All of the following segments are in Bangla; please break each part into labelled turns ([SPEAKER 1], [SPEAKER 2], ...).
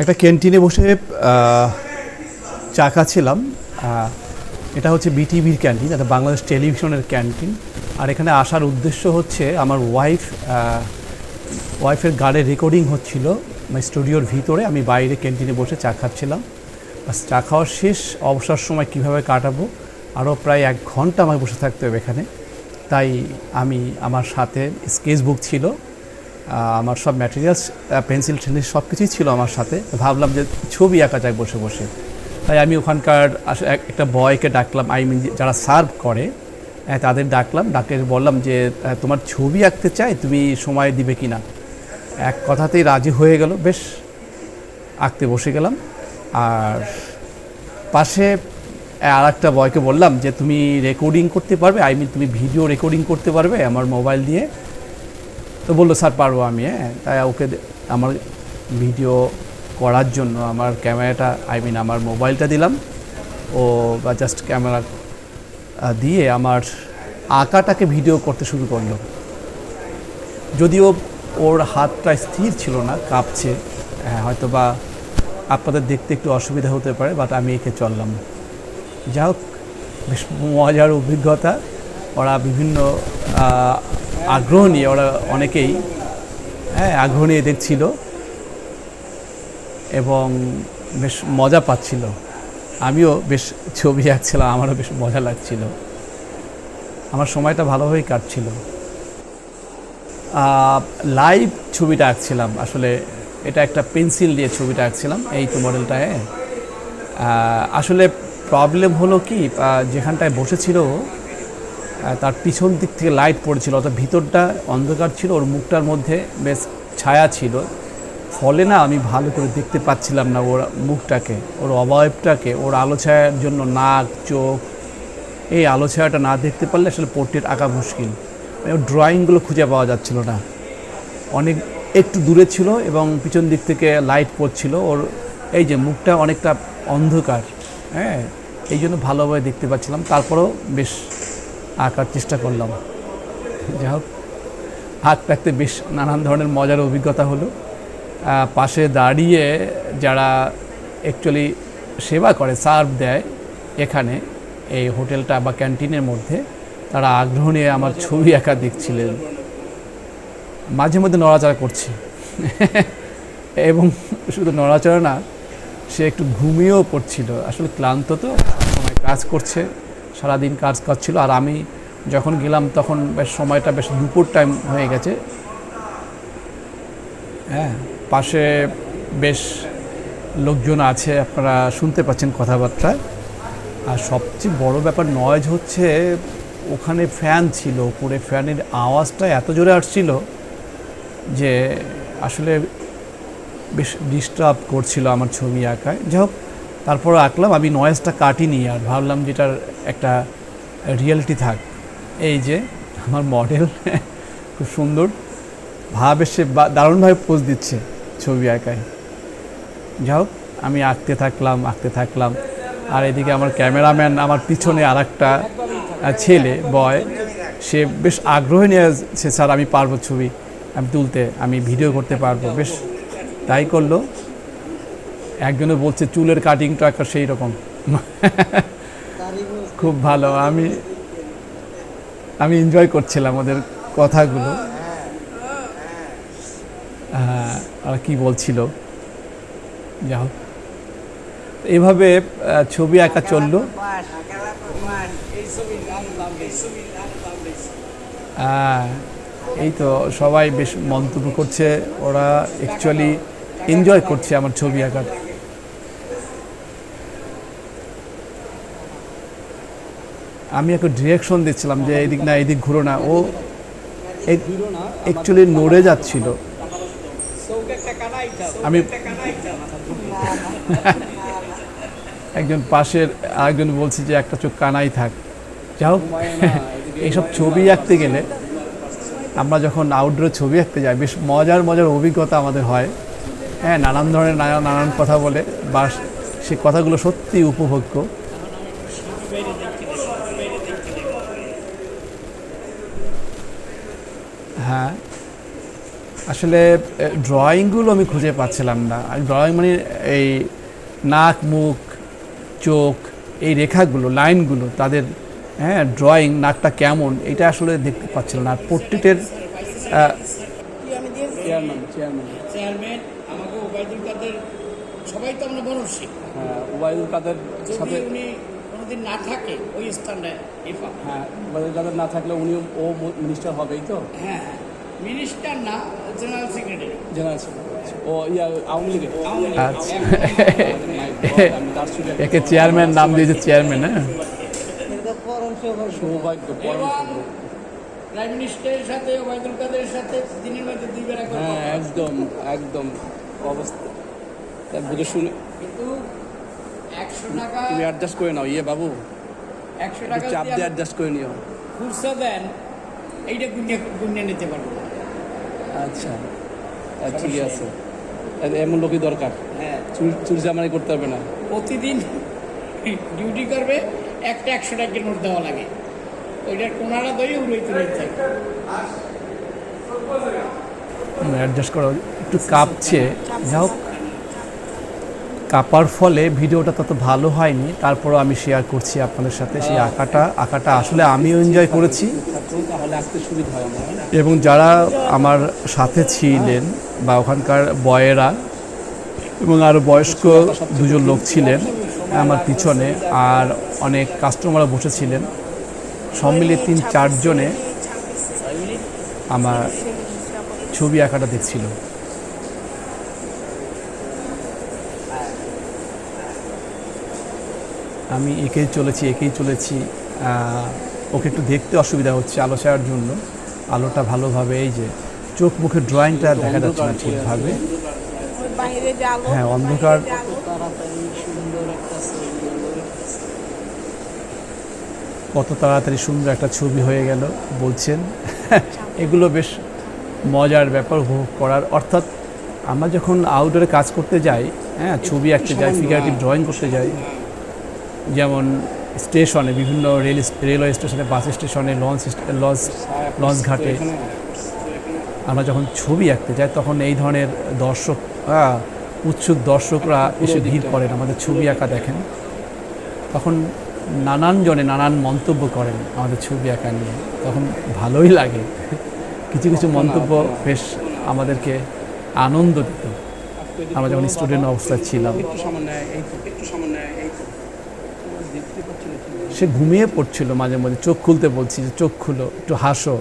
[SPEAKER 1] একটা ক্যান্টিনে বসে চা খাচ্ছিলাম। এটা হচ্ছে বিটিভির ক্যান্টিন, এটা বাংলাদেশ টেলিভিশনের ক্যান্টিন। আর এখানে আসার উদ্দেশ্য হচ্ছে, আমার ওয়াইফ ওয়াইফের গাড়ে রেকর্ডিং হচ্ছিল স্টুডিওর ভিতরে। আমি বাইরে ক্যান্টিনে বসে চা খাচ্ছিলাম। চা খাওয়ার শেষ, অবসর সময় কীভাবে কাটাবো? আরও প্রায় এক ঘণ্টা আমায় বসে থাকতে হবে এখানে। তাই আমি, আমার সাথে স্কেচ বুক ছিল। আমার সব ম্যাটেরিয়ালস পেন্সিল টেন্সিল সব কিছুই ছিল আমার সাথে। ভাবলাম যে ছবি আঁকা যায় বসে বসে। তাই আমি ওখানকার একটা বয়কে ডাকলাম আই মিন যারা সার্ভ করে তাদের ডাকলাম। ডাকে বললাম যে তোমার ছবি আঁকতে চাই, তুমি সময় দিবে কি না এক কথাতেই রাজি হয়ে গেল, বেশ, আঁকতে বসে গেলাম। আর পাশে আর একটা বয়কে বললাম যে, তুমি রেকর্ডিং করতে পারবে? আই মিন তুমি ভিডিও রেকর্ডিং করতে পারবে আমার মোবাইল দিয়ে? তো বলল স্যার পারব আমি হ্যাঁ। তাই ওকে আমার ভিডিও করার জন্য আমার ক্যামেরাটা আই মিন আমার মোবাইলটা দিলাম। ও বা জাস্ট ক্যামেরা দিয়ে আমার আঁকাটাকে ভিডিও করতে শুরু করল। যদিও ওর হাতটা স্থির ছিল না কাঁপছে। হ্যাঁ, হয়তো বা আপনাদের দেখতে একটু অসুবিধা হতে পারে বাট আমি একে চললাম। যাই হোক বেশ মজার অভিজ্ঞতা। ওরা বিভিন্ন আগ্রহ নিয়ে ওরা অনেকেই হ্যাঁ আগ্রহ নিয়ে দেখছিল এবং বেশ মজা পাচ্ছিল। আমিও বেশ ছবি আঁকছিলাম, আমারও বেশ মজা লাগছিল। আমার সময়টা ভালোভাবেই কাটছিল। লাইভ ছবিটা আঁকছিলাম, আসলে এটা একটা পেন্সিল দিয়ে ছবিটা আঁকছিলাম, এই তো মডেলটা হ্যাঁ আসলে প্রবলেম হলো কি যেখানটায় বসেছিল তার পিছন দিক থেকে লাইট পড়েছিল, অর্থাৎ ভিতরটা অন্ধকার ছিল, ওর মুখটার মধ্যে বেশ ছায়া ছিল। ফলে না আমি ভালো করে দেখতে পাচ্ছিলাম না ওর মুখটাকে, ওর অবয়বটাকে, ওর আলো ছায়ার জন্য নাক, চোখ। এই আলো ছায়াটা না দেখতে পারলে আসলে পোর্ট্রেট আঁকা মুশকিল। ওর ড্রয়িংগুলো খুঁজে পাওয়া যাচ্ছিল না। অনেক, একটু দূরে ছিল এবং পিছন দিক থেকে লাইট পড়ছিল, ওর এই যে মুখটা অনেকটা অন্ধকার হ্যাঁ এই জন্য ভালোভাবে দেখতে পাচ্ছিলাম। তারপরেও বেশ আঁকার চেষ্টা করলাম। যাই হোক আঁকতে আঁকতে বেশ নানান ধরনের মজার অভিজ্ঞতা হলো। পাশে দাঁড়িয়ে যারা অ্যাকচুয়ালি সেবা করে সার্ভ দেয়, এখানে এই হোটেলটা বা ক্যান্টিনের মধ্যে, তারা আগ্রহ নিয়ে আমার ছবি আঁকা দেখছিলেন। মাঝে মধ্যে নড়াচড়া করছে। এবং শুধু নড়াচড়া না, সে একটু ঘুমিয়েও পড়ছিল। আসলে ক্লান্ত তো, সময় কাজ করছে। সারাদিন কাজ করছিল আর আমি যখন গেলাম তখন বেশ সময়টা বেশ দুপুর টাইম হয়ে গেছে। হ্যাঁ পাশে বেশ লোকজন আছে, আপনারা শুনতে পাচ্ছেন কথাবার্তা। আর সবচেয়ে বড় ব্যাপার নয়েজ হচ্ছে, ওখানে ফ্যান ছিল, উপরে ফ্যানের আওয়াজটা এত জোরে আসছিল যে আসলে বেশ ডিস্টার্ব করছিল আমার ছবি আঁকায়। যাই হোক তারপর আঁকলাম, আমি নয়েজটা কাটিনি আর ভাবলাম যেটার একটা রিয়েলিটি থাক। এই যে, আমার মডেল খুব সুন্দর। ভাবে সে বা- দারুণভাবে পোজ দিচ্ছে ছবি আঁকায়। যাই হোক, আমি আঁকতে থাকলাম আঁকতে থাকলাম। আর এদিকে আমার ক্যামেরাম্যান, আমার পিছনে আর একটা ছেলে বয় সে বেশ আগ্রহ নিয়ে সে স্যার, আমি পারব ছবি, আমি তুলতে, আমি ভিডিও করতে পারব। বেশ, তাই করল। একজনে বলছে চুলের কাটিংটা একটা সেই রকম খুব ভালো, আমি আমি এনজয় করছিলাম ওদের কথাগুলো। আর কি বলছিল? যা হোক। এভাবে ছবি আঁকা চলল। এই তো সবাই বেশ মন্তব্য করছে। ওরা অ্যাকচুয়ালি এনজয় করছে আমার ছবি আঁকার। আমি একটু ডিরেকশন দিচ্ছিলাম যে এদিক না, এদিক ঘুরো না। ও অ্যাকচুয়ালি নড়ে যাচ্ছিল। আমি একজন পাশের আরেকজন বলছে যে একটা চোখ কানাই থাক। হোক, এইসব ছবি আঁকতে গেলে আমরা যখন আউটডোরে ছবি আঁকতে যাই, বেশ মজার মজার অভিজ্ঞতা আমাদের হয়। হ্যাঁ নানান ধরনের নানা নানান কথা বলে বা সে কথাগুলো সত্যি উপভোগ্য। হ্যাঁ আসলে ড্রয়িংগুলো আমি খুঁজে পাচ্ছিলাম না। ড্রয়িং মানে এই নাক মুখ চোখ এই রেখাগুলো লাইনগুলো তাদের হ্যাঁ ড্রয়িং নাকটা কেমন এটা আসলে দেখতে পাচ্ছিলাম না। আর পোর্ট্রেটের chairman chairman
[SPEAKER 2] chairman Obaidul Quader সবাই তো আমরা বনর্ষী
[SPEAKER 1] হ্যাঁ ওবায়দুল কাদের
[SPEAKER 2] যদি উনি কোনোদিন না থাকে ওই ইফা
[SPEAKER 1] হ্যাঁ ওবায়দুল কাদের না থাকলে উনি ও মিনিস্টার হবেই তো?
[SPEAKER 2] হ্যাঁ মিনিস্টার না জেনারেল সেক্রেটারি।
[SPEAKER 1] জেনারেল ও ইয়া আওয়ামী লীগের। আচ্ছা। একে চেয়ারম্যান নাম দিয়েছে চেয়ারম্যান হ্যাঁ? সৌভাগ্য
[SPEAKER 2] প্রাইম মিনিস্টারের সাথে ওবায়দুল কাদের সাথে দিনের মধ্যে দুই
[SPEAKER 1] হ্যাঁ একদম একদম। অবস্থা। তা বুঝে শুনে
[SPEAKER 2] কিন্তু একশো টাকা
[SPEAKER 1] তুমি অ্যাডজাস্ট করে নাও ইয়ে বাবু।
[SPEAKER 2] একশো টাকা
[SPEAKER 1] চাপ দিয়ে অ্যাডজাস্ট করে নিও।
[SPEAKER 2] খুরসা দেন এইটা গুনিয়ে গুনিয়ে নিতে পারব।
[SPEAKER 1] আচ্ছা। ঠিক আছে। এমন লোকই দরকার।
[SPEAKER 2] হ্যাঁ।
[SPEAKER 1] চুরি চামারি করতে হবে না।
[SPEAKER 2] প্রতিদিন ডিউটি করবে একটা একশো টাকা নোট দেওয়া লাগে। ওইটার কোনারা ধরে উড়াইতে রয়েছে
[SPEAKER 1] অ্যাডজাস্ট করা একটু কাঁপছে। যা হোক, কাঁপার ফলে ভিডিওটা তত ভালো হয়নি। তারপরও আমি শেয়ার করছি আপনাদের সাথে সেই আঁকাটা। আঁকাটা আসলে আমিও এনজয় করেছি। এবং যারা আমার সাথে ছিলেন বা ওখানকার বয়েরা এবং আরও বয়স্ক দুজন লোক ছিলেন আমার পিছনে আর অনেক কাস্টমারও বসেছিলেন। সব মিলিয়ে তিন চারজনে আমার ছবি আঁকাটা দেখছিল। আমি একেই চলেছি একেই চলেছি। ওকে একটু দেখতে অসুবিধা হচ্ছে আলো ছায়ার জন্য। আলোটা ভালোভাবে এই যে চোখ মুখের ড্রয়িংটা দেখা যাচ্ছে না ঠিকভাবে।
[SPEAKER 3] ওই বাইরে যে আলো
[SPEAKER 1] হ্যাঁ, অন্ধকার। কত তাড়াতাড়ি সুন্দর একটা ছবি হয়ে গেল বলছেন। এগুলো বেশ মজার ব্যাপার উপভোগ করার। অর্থাৎ আমরা যখন আউটডোরে কাজ করতে যাই হ্যাঁ ছবি আঁকতে যাই ফিগারেটিভ ড্রয়িং করতে যাই যেমন স্টেশনে বিভিন্ন রেল রেলওয়ে স্টেশনে বাস স্টেশনে লঞ্চ লঞ্চ লঞ্চ ঘাটে আমরা যখন ছবি আঁকতে যাই তখন এই ধরনের দর্শক উৎসুক দর্শকরা এসে ভিড় করেন আমাদের ছবি আঁকা দেখেন। তখন নানান জনে নানান মন্তব্য করেন আমাদের ছবি আঁকা নিয়ে। তখন ভালোই লাগে। কিছু কিছু মন্তব্য বেশ আমাদেরকে আনন্দ দিত। আমরা যখন স্টুডেন্ট অবস্থায় ছিলাম। সে ঘুমিয়ে পড়ছিল মাঝে মধ্যে চোখ খুলতে বলছি যে চোখ খুলো একটু হাসো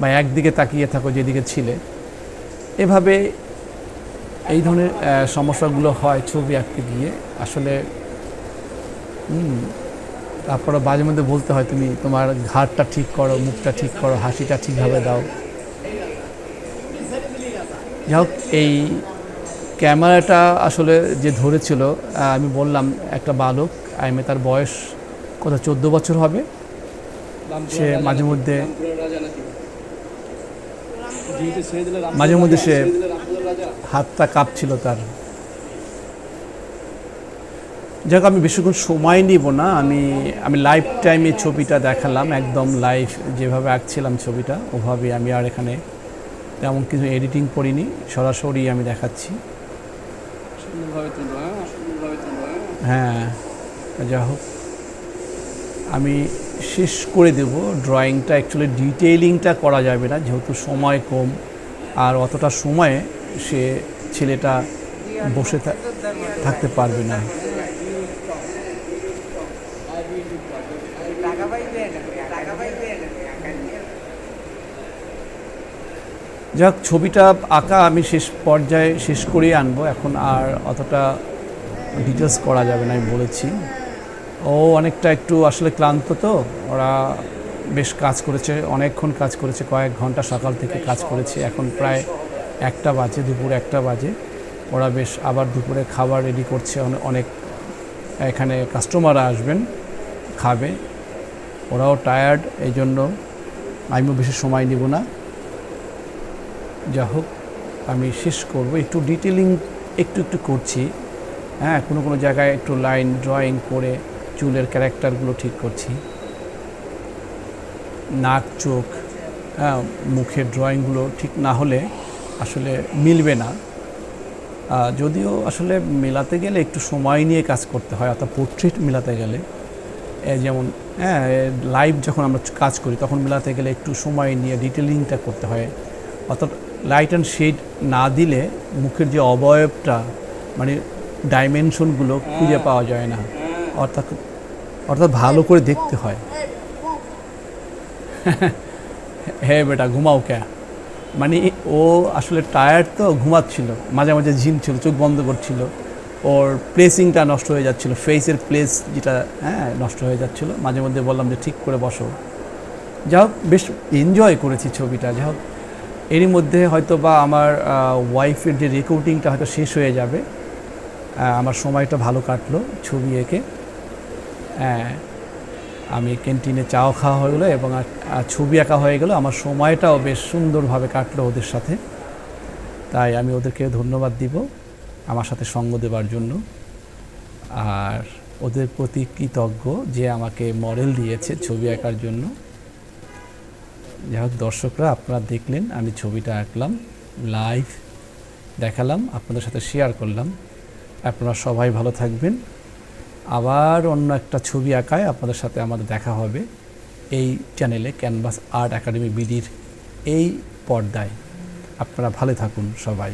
[SPEAKER 1] বা একদিকে তাকিয়ে থাকো যেদিকে ছিলে। এভাবে এই ধরনের সমস্যাগুলো হয় ছবি আঁকতে গিয়ে। আসলে তারপরে মাঝে মধ্যে বলতে হয় তুমি তোমার ঘাটটা ঠিক করো মুখটা ঠিক করো হাসিটা ঠিকভাবে দাও। যাই হোক এই ক্যামেরাটা আসলে যে ধরেছিল আমি বললাম একটা বালক আমি তার বয়স কত চোদ্দ বছর হবে। সে মাঝে মধ্যে মাঝে মধ্যে সে। হাতটা কাঁপছিল তার। যাই হোক আমি বেশিক্ষণ সময় নিব না আমি আমি লাইফ টাইমে ছবিটা দেখালাম একদম লাইভ যেভাবে আঁকছিলাম ছবিটা ওভাবে আমি আর এখানে তেমন কিছু এডিটিং করিনি সরাসরি আমি দেখাচ্ছি।
[SPEAKER 4] হ্যাঁ? হ্যাঁ?
[SPEAKER 1] হ্যাঁ যা হোক। আমি শেষ করে দেব ড্রয়িংটা অ্যাকচুয়ালি ডিটেইলিংটা করা যাবে না যেহেতু সময় কম। আর অতটা সময়ে সে ছেলেটা বসে থাকতে পারবে না।
[SPEAKER 3] টাকা
[SPEAKER 1] যাক, ছবিটা আঁকা আমি শেষ পর্যায়ে শেষ করেই আনব। এখন আর অতটা ডিটেলস করা যাবে না, আমি বলেছি। ও অনেকটা একটু আসলে ক্লান্ত তো। ওরা বেশ কাজ করেছে, অনেকক্ষণ কাজ করেছে, কয়েক ঘণ্টা সকাল থেকে কাজ করেছে। এখন প্রায় একটা বাজে, দুপুর একটা বাজে। ওরা বেশ আবার দুপুরে খাবার রেডি করছে। অনেক এখানে কাস্টমাররা আসবেন, খাবে। ওরাও টায়ার্ড এই জন্য আমিও বেশি সময় নিব না। যা হোক, আমি শেষ করব। একটু ডিটেলিং একটু একটু করছি। হ্যাঁ কোনো কোনো জায়গায় একটু লাইন ড্রয়িং করে চুলের ক্যারেক্টারগুলো ঠিক করছি। নাক, চোখ হ্যাঁ মুখের ড্রয়িংগুলো ঠিক না হলে আসলে মিলবে না। যদিও আসলে মেলাতে গেলে একটু সময় নিয়ে কাজ করতে হয়, অর্থাৎ পোর্ট্রেট মেলাতে গেলে। যেমন হ্যাঁ লাইভ যখন আমরা কাজ করি, তখন মেলাতে গেলে একটু সময় নিয়ে ডিটেলিংটা করতে হয়। অর্থাৎ লাইট অ্যান্ড শেড না দিলে মুখের যে অবয়বটা মানে ডাইমেনশনগুলো খুঁজে পাওয়া যায় না। অর্থাৎ অর্থাৎ ভালো করে দেখতে হয়। হ্যাঁ বেটা ঘুমাও কে? মানে ও আসলে টায়ার্ড তো ঘুমাচ্ছিল। মাঝে মাঝে ঝিমছিল চোখ বন্ধ করছিল। ওর প্লেসিংটা নষ্ট হয়ে যাচ্ছিল। ফেসের প্লেস যেটা হ্যাঁ নষ্ট হয়ে যাচ্ছিল। মাঝে মধ্যে বললাম যে ঠিক করে বসো। যা হোক বেশ এনজয় করেছি ছবিটা। যা হোক এরই মধ্যে হয়তো বা আমার ওয়াইফের যে রেকর্ডিংটা হয়তো শেষ হয়ে যাবে আমার সময়টা ভালো কাটলো ছবি এঁকে। হ্যাঁ আমি ক্যান্টিনে চাও খাওয়া হয়ে গেলো এবং ছবি আঁকা হয়ে গেলো। আমার সময়টাও বেশ সুন্দরভাবে কাটলো ওদের সাথে। তাই আমি ওদেরকে ধন্যবাদ দিব আমার সাথে সঙ্গ দেওয়ার জন্য। আর ওদের প্রতি কৃতজ্ঞ যে আমাকে মডেল দিয়েছে ছবি আঁকার জন্য। যাই হোক দর্শকরা আপনারা দেখলেন, আমি ছবিটা আঁকলাম লাইভ দেখালাম, আপনাদের সাথে শেয়ার করলাম। আপনারা সবাই ভালো থাকবেন। আবার অন্য একটা ছবি আঁকায় আপনাদের সাথে আমাদের দেখা হবে এই চ্যানেলে ক্যানভাস আর্ট একাডেমি বিডির এই পর্দায়। আপনারা ভালো থাকুন সবাই।